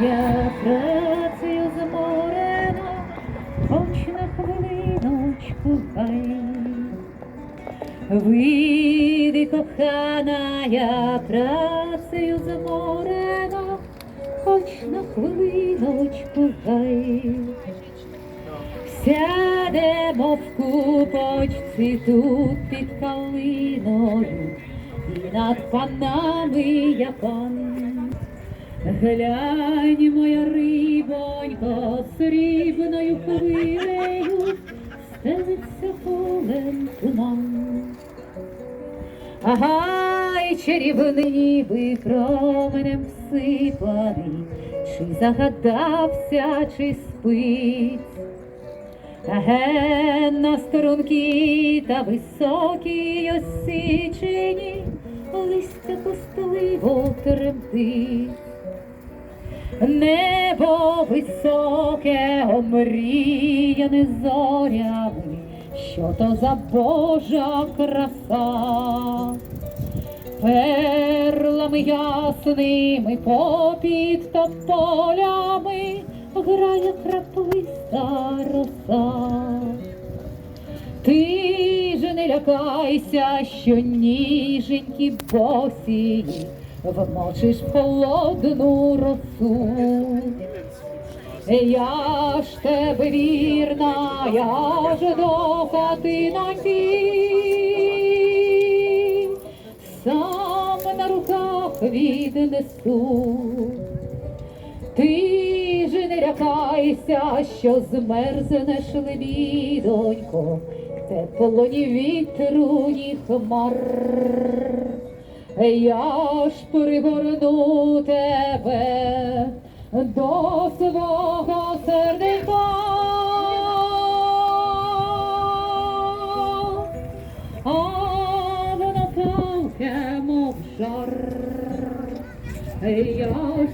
я працею заморена, хоч на хвилиночку хай. Вийди, кохана, я працею заморена, хоч на хвилиночку хай. Сядемо в купочці тут під калиною, і над панами я. Глянь, моя рибонько, срібною хвилею стелиться полем туман. Ага, і чарівний ніби променем всипаний, чи загадався, чи спить. Ген на струнки та високі осічені, листя костливо тремтить. Небо високе, омріяне зорями, що то за Божа краса. Перлами ясними попід тополями грає краплиста роса. Ти же не лякайся, що ніженькі босії вмочиш холодну росу. Я ж тебе вірна, я ж до хати найти, сам на руках віднесу. Ти ж не лякайся, що змерзнеш лебідонько, тепло ні вітру, ні хмар. Я ж пригорну тебе до свого серденька. А вона палке, мов жар. Я ж